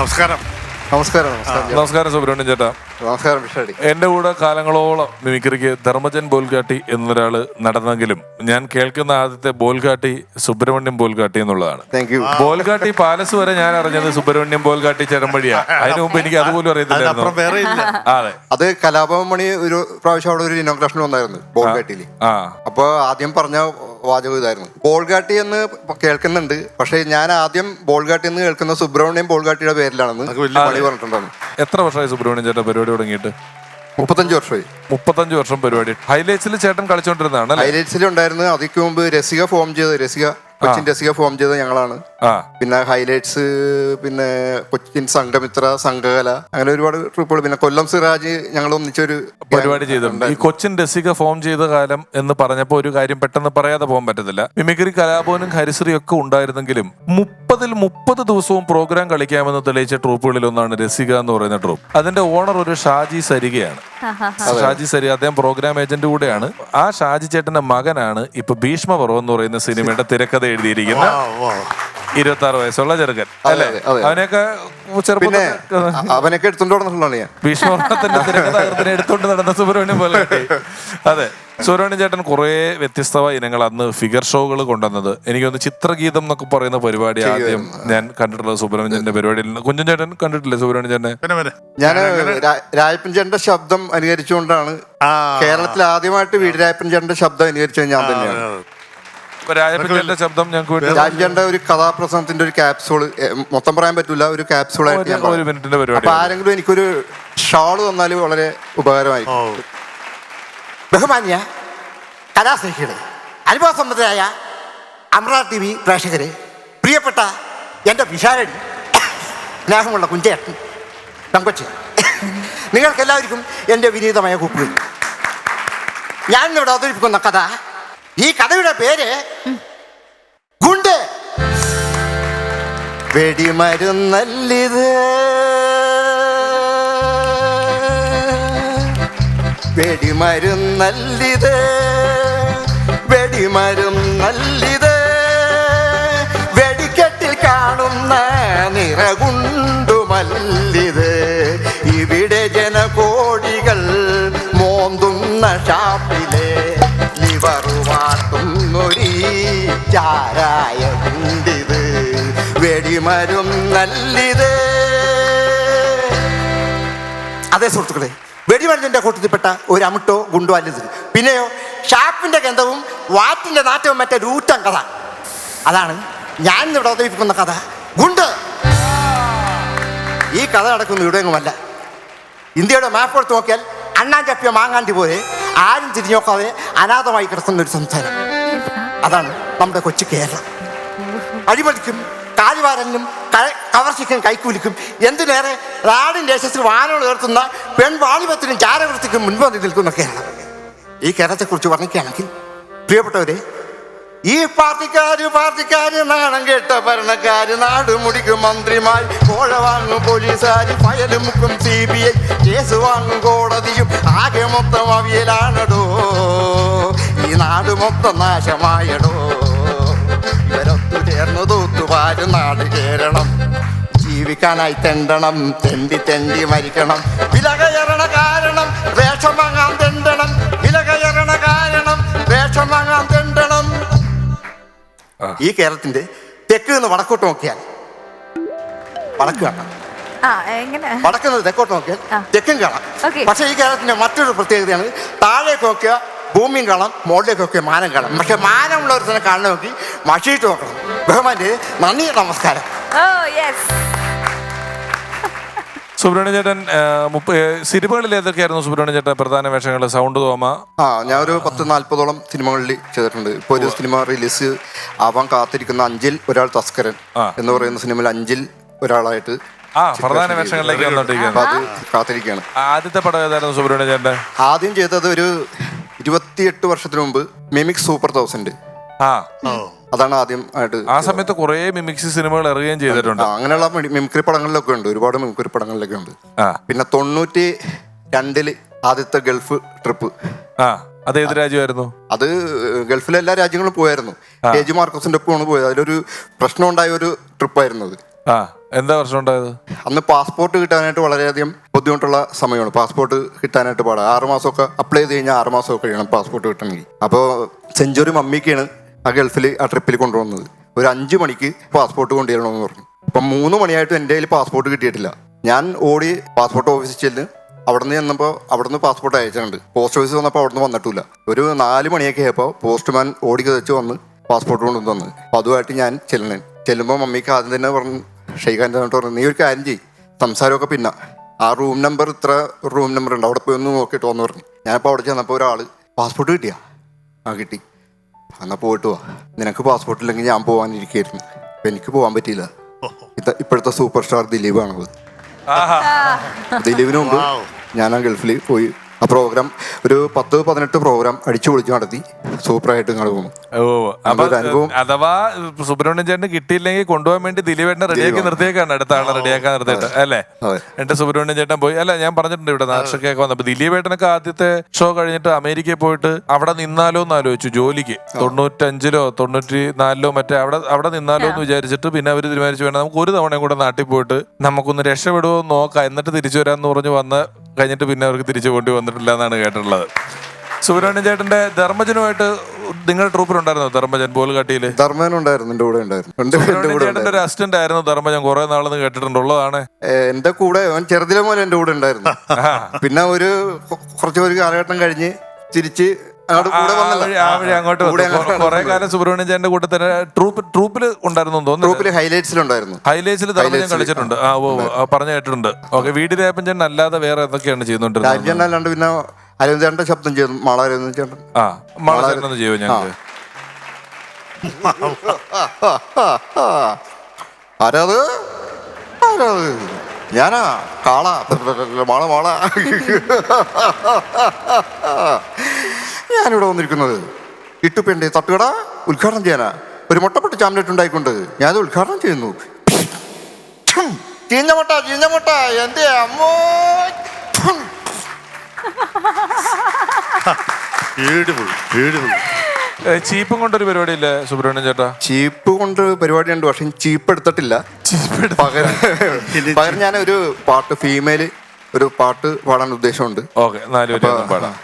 നമസ്കാരം. നമസ്കാരം നമസ്കാരം. നമസ്കാരം സുബ്രഹ്മണ്യൻ ചേട്ടാ. നമസ്കാരം വിഷാടി. എന്റെ കൂടെ കാലങ്ങളോളം മിമിക്രിക്ക് ധർമ്മജൻ ബോൽഗാട്ടി എന്നൊരാൾ നടന്നെങ്കിലും ഞാൻ കേൾക്കുന്ന ആദ്യത്തെ ബോൽഗാട്ടി സുബ്രഹ്മണ്യം ബോൽഗാട്ടി എന്നുള്ളതാണ്. താങ്ക് യു ബോൽഗാട്ടി പാലസ് വരെ ഞാൻ അറിഞ്ഞത് സുബ്രഹ്മണ്യം ബോൽഗാട്ടി ചേരമ്പടിയാ അതിനു മുമ്പ് എനിക്ക് അതുപോലും അറിയത്തില്ലായിരുന്നു. ഇല്ല. അതെ. അത് കലാഭവൻ മണി ഒരു പ്രാവശ്യം അവിടെ ഒരു ഇനോഗ്രേഷൻ വന്നായിരുന്നു ബോൾഗാട്ടിയിൽ ആ. അപ്പൊ ആദ്യം പറഞ്ഞ വാചകം ഇതായിരുന്നു. ബോൾഗാട്ടി എന്ന് കേൾക്കുന്നുണ്ട്. പക്ഷേ ഞാൻ ആദ്യം ബോൾഗാട്ടി എന്ന് കേൾക്കുന്ന സുബ്രഹ്മണ്യം ബോൾഗാട്ടിയുടെ പേരിലാണെന്ന് വലിയ പറഞ്ഞിട്ടുണ്ടായിരുന്നു. എത്ര വർഷമായി സുബ്രഹ്മണ്യം ചേട്ടൻ പരിപാടി തുടങ്ങിയിട്ട്? മുപ്പത്തഞ്ച് വർഷമായി. മുപ്പത്തഞ്ച് വർഷം പരിപാടി. ഹൈലൈറ്റ്സിൽ ചേട്ടൻ കളിച്ചോണ്ടിരുന്നതാണ് ഹൈലൈറ്റ്സിൽ ഉണ്ടായിരുന്നു. അതിക്ക് മുമ്പ് രസിക ഫോം ചെയ്ത് രസിക കൊച്ചിൻ രസിക ഫോം ചെയ്ത ഞങ്ങളാണ്. പിന്നെ ഹൈലൈറ്റ്സ് പിന്നെ കൊച്ചിൻ സംഘമിത്ര സംഘകല അങ്ങനെ ഒരുപാട് ട്രിപ്പുകൾ പിന്നെ കൊല്ലം സിറാജ് ഞങ്ങൾ ഒന്നിച്ചൊരു പരിപാടി ചെയ്തിട്ടുണ്ട് ഈ കൊച്ചിൻ രസിക ഫോം ചെയ്ത കാലം എന്ന് പറഞ്ഞപ്പോൾ ഒരു കാര്യം പെട്ടെന്ന് പറയാതെ പോകാൻ പറ്റത്തില്ല. മിമിക്രി കലാഭവനും ഹരിശ്രീ ഒക്കെ ഉണ്ടായിരുന്നെങ്കിലും മുപ്പതിൽ മുപ്പത് ദിവസവും പ്രോഗ്രാം കളിക്കാമെന്ന് തെളിയിച്ച ട്രൂപ്പുകളിൽ ഒന്നാണ് രസിക എന്ന് പറയുന്ന ട്രൂപ്പ് അതിന്റെ ഓണർ ഒരു ഷാജി സരികയാണ്. ഷാജി സരി അദ്ദേഹം പ്രോഗ്രാം ഏജന്റ് കൂടെയാണ്. ആ ഷാജി ചേട്ടന്റെ മകനാണ് ഇപ്പൊ ഭീഷ്മപർവം എന്ന് പറയുന്ന സിനിമയുടെ തിരക്കഥ എഴുതിയിരിക്കുന്നത്. ഇരുപത്തി ആറ് വയസ്സുള്ള ചെറുക്കൻ അല്ലേ? അതെ. അവനെയൊക്കെ പിന്നെ അവനൊക്കെ എടുത്തോണ്ട് നടന്നിട്ടുള്ളതാണ് ഞാൻ ഭീഷ്മത്തിന്റെ തിരക്കഥാകൃത്തിനെ എടുത്തുകൊണ്ട് നടന്ന സുബ്രഹ്മണ്യം പോലെ. അതെ സുബ്രഹ്മണ്യം ചേട്ടൻ കുറെ വ്യത്യസ്തമായ ഇനങ്ങൾ അന്ന് ഫിഗർ ഷോകൾ കൊണ്ടുവന്നത്. എനിക്കൊന്ന് ചിത്രഗീതം എന്നൊക്കെ പറയുന്ന പരിപാടി ആദ്യം ഞാൻ കണ്ടിട്ടുള്ളത് സുബ്രഹ്മണ്യന്റെ പരിപാടിയിൽ നിന്ന്. കുഞ്ഞൻ ചേട്ടൻ കണ്ടിട്ടില്ലേ സുബ്രഹ്മണ്യൻ ചേട്ടനെ? പിന്നെ ഞാൻ രാജപ്പൻ ചേട്ടന്റെ ശബ്ദം അനുകരിച്ചുകൊണ്ടാണ് ആ. കേരളത്തിൽ ആദ്യമായിട്ട് വീരരായപ്പൻ ചേട്ടന്റെ ശബ്ദം അനുകരിച്ചത് ഞാൻ തന്നെയാണ്. രാജപ്പന്റെ ശബ്ദം ഞങ്ങൾക്ക് ചേട്ടന്റെ ഒരു കഥാപ്രസംഗത്തിന്റെ ഒരു ക്യാപ്സൂൾ മൊത്തം പറയാൻ പറ്റില്ല ഒരു ക്യാപ്സൂൾ ആയിട്ട് ഞാൻ ഒരു- ഒരു മിനിറ്റിന്റെ പരിപാടി ആരെങ്കിലും എനിക്കൊരു ഷാൾ തന്നാൽ വളരെ ഉപകാരമായി ബഹുമാന്യ കലാസ്നേഹികളെ അനുഭവസമ്മതരായ അമൃത ടി വി പ്രേക്ഷകരെ പ്രിയപ്പെട്ട എന്റെ വിശാലടി സ്നേഹമുള്ള കുഞ്ചേട്ടൻ തങ്കച്ചി നിങ്ങൾക്കെല്ലാവർക്കും എന്റെ വിനീതമായ കൂപ്പുകൾ. ഞാൻ ഇവിടെ അവതരിപ്പിക്കുന്ന കഥ ഈ കഥയുടെ പേര് ഗുണ്ട്. വെടിമരുന്നല്ലിത്. വെടിമരുന്നല്ലിത്. വെടിമരുന്നല്ലിത്. വെടിക്കെട്ടിൽ കാണുന്ന നിറകുണ്ടുമല്ലിത് വെടിമരുന്നല്ലിത് അതെ സുഹൃത്തുക്കളെ വെടിമരുന്നിന്റെ കൂട്ടത്തിൽപ്പെട്ട ഒരു അമിട്ടോ ഗുണ്ടോ അല്ലത് പിന്നെയോ ഷാപ്പിന്റെ ഗന്ധവും വാറ്റിന്റെ നാറ്റവും മറ്റേ രൂറ്റം കഥ. അതാണ് ഞാൻ ഇവിടെ അവതരിപ്പിക്കുന്ന കഥ. ഗുണ്ട്. ഈ കഥ നടക്കുന്ന ഇവിടെയെങ്ങുമല്ല. ഇന്ത്യയുടെ മാപ്പ് എടുത്ത് നോക്കിയാൽ അണ്ണാൻ ചപ്പിയ മാങ്ങാണ്ടി പോലെ ആരും തിരിഞ്ഞു നോക്കാതെ അനാഥമായി കിടക്കുന്ന ഒരു സംസ്ഥാനം അതാണ് നമ്മുടെ കൊച്ചു കേരളം. അഴിമതിക്കും കാലിവാരനും ക- കവർച്ചയ്ക്കും കൈക്കൂലിക്കും എന്തിനേറെ നാടിന്റെ യശസ്സിൽ വാനോട് ഉയർത്തുന്ന പെൺവാണിപത്തിനും ചാരവൃത്തിക്കും മുൻപന്തി നിൽക്കുന്ന കേരളം ഈ കേരളത്തെക്കുറിച്ച് പറഞ്ഞിരിക്കുകയാണെങ്കിൽ പ്രിയപ്പെട്ടവരെ ഈ പാർട്ടിക്കാര് പാർട്ടിക്കാര് നാണം കേട്ട ഭരണക്കാര് നാട് മുടിക്കും മന്ത്രിമാർ കോഴ വാങ്ങും പോലീസുകാര് ഫയൽ മുക്കും സി ബി ഐ കേസ് വാങ്ങും കോടതിയും ആകെ മൊത്തം അവിയലാണടോ ഈ നാട് മൊത്തം നാശമായടോ. ഇവരൊത്തു ചേർന്നു തൂത്തുവാരും നാട് കേരളം ജീവിക്കാനായി തെണ്ടണം തെണ്ടി തെണ്ടി മരിക്കണം. വില കയറണ കാരണം വേഷം വാങ്ങാൻ തെണ്ടണം. വില കയറണ കാരണം വേഷം വാങ്ങാൻ തെണ്ടണം. ഈ കേരളത്തിന്റെ തെക്ക് നിന്ന് വടക്കോട്ട് നോക്കിയാൽ വടക്ക് കാണാം. വടക്കുന്നത് തെക്കോട്ട് നോക്കിയാൽ തെക്കും കാണാം. പക്ഷെ പക്ഷേ ഈ കേരളത്തിന്റെ മറ്റൊരു പ്രത്യേകതയാണ് താഴേക്ക് നോക്കിയാൽ ഭൂമിയും കാണാം മുകളിലേക്ക് നോക്കിയാൽ മാനം കാണാം പക്ഷെ മാനമുള്ളവർ തന്നെ കാണണം നോക്കി മഷിയിട്ട് നോക്കണം. ബഹുമാന്റെ നന്ദി നമസ്കാരം. ഓ യെസ് സുബ്രഹ്മണ്യ ചേട്ടൻ സിനിമകളിൽ ഏതൊക്കെയായിരുന്നു സുബ്രഹ്മണ്യ ചേട്ടൻ പ്രധാന വേഷങ്ങൾ സൗണ്ട് തോമ? ആ ഞാൻ ഒരു പത്ത് നാല്പതോളം സിനിമകളിൽ ചെയ്തിട്ടുണ്ട്. ഇപ്പോൾ ഒരു സിനിമ റിലീസ് ആവാൻ കാത്തിരിക്കുന്ന അഞ്ചിൽ ഒരാൾ തസ്കരൻ എന്ന് പറയുന്ന സിനിമയിൽ അഞ്ചിൽ ഒരാളായിട്ട് ആ പ്രധാന വേഷങ്ങളിലേക്ക് വന്നോണ്ടിരിക്കുകയാണ്. കാത്തിരിക്കുകയാണ്. ആദ്യത്തെ പടം ഏതായിരുന്നു സുബ്രഹ്മണ്യ ചേട്ടൻ ആദ്യം ചെയ്തത് ഒരു ഇരുപത്തിയെട്ട് വർഷത്തിന് മുമ്പ് മിമിക് സൂപ്പർ തൗസൻഡ്. ആ. അതാണ് ആദ്യം ആയിട്ട് ആ സമയത്ത് കുറെ മിമിക്സി സിനിമകൾ ഇറങ്ങുകയും ചെയ്തിട്ടുണ്ട്. അങ്ങനെയുള്ള മിമിക്രി പടങ്ങളിലൊക്കെ ഉണ്ട്. ഒരുപാട് മിമിക്രി പടങ്ങളിലൊക്കെ ഉണ്ട്. ആ. പിന്നെ തൊണ്ണൂറ്റി രണ്ടിൽ ആദ്യത്തെ ഗൾഫ് ട്രിപ്പ്. ആ അത് ഏത് രാജ്യമായിരുന്നു? അത് ഗൾഫിലെ എല്ലാ രാജ്യങ്ങളും പോയായിരുന്നു. കെ ജി മാർക്കസിന്റെ ഒപ്പമാണ് പോയത്. അതിലൊരു പ്രശ്നം ഉണ്ടായ ഒരു ട്രിപ്പായിരുന്നു അത്. ആ എന്താ പ്രശ്നം ഉണ്ടായത് അന്ന് പാസ്പോർട്ട് കിട്ടാനായിട്ട് വളരെയധികം ബുദ്ധിമുട്ടുള്ള സമയമാണ്. പാസ്പോർട്ട് കിട്ടാനായിട്ട് പാടാ. ആറ് മാസമൊക്കെ അപ്ലൈ ചെയ്ത് കഴിഞ്ഞാൽ ആറ് മാസമൊക്കെ കഴിയണം പാസ്പോർട്ട് കിട്ടണമെങ്കിൽ. അപ്പോൾ സെഞ്ചുറി മമ്മിക്കാണ് ആ ഗൾഫിൽ ആ ട്രിപ്പിൽ കൊണ്ടുവന്നത്. ഒരു അഞ്ച് മണിക്ക് പാസ്പോർട്ട് കൊണ്ടുവരണമെന്ന് പറഞ്ഞു. അപ്പം മൂന്ന് മണിയായിട്ടും എന്റെ കയ്യിൽ പാസ്പോർട്ട് കിട്ടിയിട്ടില്ല. ഞാൻ ഓടി പാസ്പോർട്ട് ഓഫീസിൽ ചെന്ന് അവിടെ നിന്ന് ചെന്നപ്പോൾ പാസ്പോർട്ട് അയച്ചിട്ടുണ്ട്. പോസ്റ്റ് ഓഫീസ് വന്നപ്പോൾ അവിടെ നിന്ന് വന്നിട്ടില്ല. ഒരു നാല് മണിയൊക്കെ ആയപ്പോൾ പോസ്റ്റ്മാൻ ഓടി കതച്ച് വന്ന് പാസ്പോർട്ട് കൊണ്ടുവന്ന് അപ്പോൾ അതുമായിട്ട് ഞാൻ ചെല്ലണേ. ചെല്ലുമ്പോൾ മമ്മിക്ക് ആദ്യം തന്നെ പറഞ്ഞു ഷെയ്ഖാൻ എന്നിട്ട് പറഞ്ഞു നീ ഒരു കാര്യം ചെയ്യും സംസാരമൊക്കെ പിന്നെ. ആ റൂം നമ്പർ ഇത്ര റൂം നമ്പർ ഉണ്ട് അവിടെ പോയി ഒന്ന് നോക്കിയിട്ട് വന്നു പറഞ്ഞു. ഞാനിപ്പോൾ അവിടെ ചെന്നപ്പോൾ ഒരാൾ പാസ്പോർട്ട് കിട്ടിയാ? ആ കിട്ടി. എന്നാൽ പോയിട്ട് വാ. നിനക്ക് പാസ്പോർട്ട് ഇല്ലെങ്കിൽ ഞാൻ പോകാനിരിക്കുകയായിരുന്നു അപ്പം എനിക്ക് പോകാൻ പറ്റിയില്ല. ഇത് ഇപ്പോഴത്തെ സൂപ്പർ സ്റ്റാർ ദിലീപാണത് ആഹാ. ദിലീപിന് മുമ്പ് ഞാൻ ആ ഗൾഫിൽ പോയി ആ പ്രോഗ്രാം ഒരു പത്ത് പതിനെട്ട് പ്രോഗ്രാം അടിച്ചു പൊളിച്ച് നടത്തി. സൂപ്പറായിട്ട് നിങ്ങൾ പോകുന്നു. ഓ അപ്പൊ അനുഭവം. അഥവാ സുബ്രഹ്മണ്യൻ ചേട്ടന് കിട്ടിയില്ലെങ്കിൽ കൊണ്ടുപോകാൻ വേണ്ടി ദിലീപേട്ടനെ റെഡിയാക്കി നിർത്തിയേക്കാണ് അടുത്ത ആളെ റെഡിയാക്കാൻ നിർത്തിയിട്ട് അല്ലേ? എന്നിട്ട് എന്റെ സുബ്രഹ്മണ്യൻ ചേട്ടൻ പോയി. അല്ല ഞാൻ പറഞ്ഞിട്ടുണ്ട് ഇവിടെ നാർഷക്കൊക്കെ വന്നപ്പോ. ദിലീപേട്ടനൊക്കെ ആദ്യത്തെ ഷോ കഴിഞ്ഞിട്ട് അമേരിക്കയിൽ പോയിട്ട് അവിടെ നിന്നാലോ എന്ന് ആലോചിച്ചു ജോലിക്ക്. തൊണ്ണൂറ്റഞ്ചിലോ തൊണ്ണൂറ്റി നാലിലോ മറ്റേ അവിടെ അവിടെ നിന്നാലോ എന്ന് വിചാരിച്ചിട്ട് പിന്നെ അവർ തീരുമാനിച്ചു വേണം നമുക്ക് ഒരു തവണയും കൂടെ നാട്ടിൽ പോയിട്ട് നമുക്കൊന്ന് രക്ഷപ്പെടുമോ എന്ന് നോക്കാം എന്നിട്ട് തിരിച്ചു വരാമെന്ന് പറഞ്ഞു വന്ന് കഴിഞ്ഞിട്ട് പിന്നെ അവർക്ക് തിരിച്ചു കൊണ്ടു വന്നിട്ടില്ല എന്നാണ് കേട്ടിട്ടുള്ളത്. സുബ്രഹ്മണ്യൻ ചേട്ടന്റെ ധർമ്മജനുമായിട്ട് നിങ്ങളുടെ ട്രൂപ്പിലുണ്ടായിരുന്നോ ധർമ്മജൻ ബോൾഗാട്ടിയിൽ ധർമ്മൻ ഉണ്ടായിരുന്നു എന്റെ കൂടെ ഉണ്ടായിരുന്നു. ചേട്ടന്റെ ഒരു അസിസ്റ്റന്റ് ആയിരുന്നു ധർമ്മജൻ. കുറെ നാളെന്ന് കേട്ടിട്ടുണ്ടുള്ളതാണ് എന്റെ കൂടെ അവൻ ചെറുതിലെ മോനെ എന്റെ കൂടെ ഉണ്ടായിരുന്നു. പിന്നെ ഒരു കുറച്ച് ഒരു കാലഘട്ടം കഴിഞ്ഞ് തിരിച്ച് അങ്ങോട്ട്. കുറെ കാലം സുബ്രഹ്മണ്യൻ ചേട്ടന്റെ കൂട്ടത്തിൽ ട്രൂപ്പ് ട്രൂപ്പിൽ ഉണ്ടായിരുന്നു തോന്നുന്നു. ഹൈലൈറ്റ്സിലുണ്ടായിരുന്നു. ഹൈലൈറ്റ്സിൽ ൽ കളിച്ചിട്ടുണ്ട്. ആ ഓ പറഞ്ഞു കേട്ടിട്ടുണ്ട്. ഓക്കെ വീടിരാപ്പൻ ചേട്ടൻ അല്ലാതെ വേറെ എന്തൊക്കെയാണ് ചെയ്യുന്നുണ്ട് പിന്നെ അരവിന്ദ് ശബ്ദം ചെയ്തു. മാള അരവിന്ദ് ചേട്ടൻ. ആ മള ചേട്ടൻ ചെയ്യുമോ ഞങ്ങൾക്ക്? ആരാത് ആരാത് ഞാനാ? കാള. മാള മാള. ഞാനിവിടെ വന്നിരിക്കുന്നത്? ഇട്ടുപ്പെന്റെ തട്ടുകട ഉദ്ഘാടനം ചെയ്യാനാ. ഒരു മുട്ടപ്പെട്ട് ചാമ്പ്ലേറ്റ് ഉണ്ടായിക്കൊണ്ട് ഞാനത് ഉദ്ഘാടനം ചെയ്യുന്നു. ചീഞ്ഞ മുട്ട ചീഞ്ഞ മുട്ട എന്റെ അമ്മോ. ചീപ്പും കൊണ്ടൊരു പരിപാടി ഇല്ല സുബ്രഹ്മണ്യൻ ചേട്ടാ? ചീപ്പ് കൊണ്ട് പരിപാടി ഉണ്ട് പക്ഷെ ചീപ്പ് എടുത്തിട്ടില്ല. പകരം പകരം ഞാൻ ഒരു പാട്ട് ഫീമെയിൽ ഒരു പാട്ട് പാടാൻ ഉദ്ദേശമുണ്ട്. ഓക്കെ നാലുപേരും പാടാം.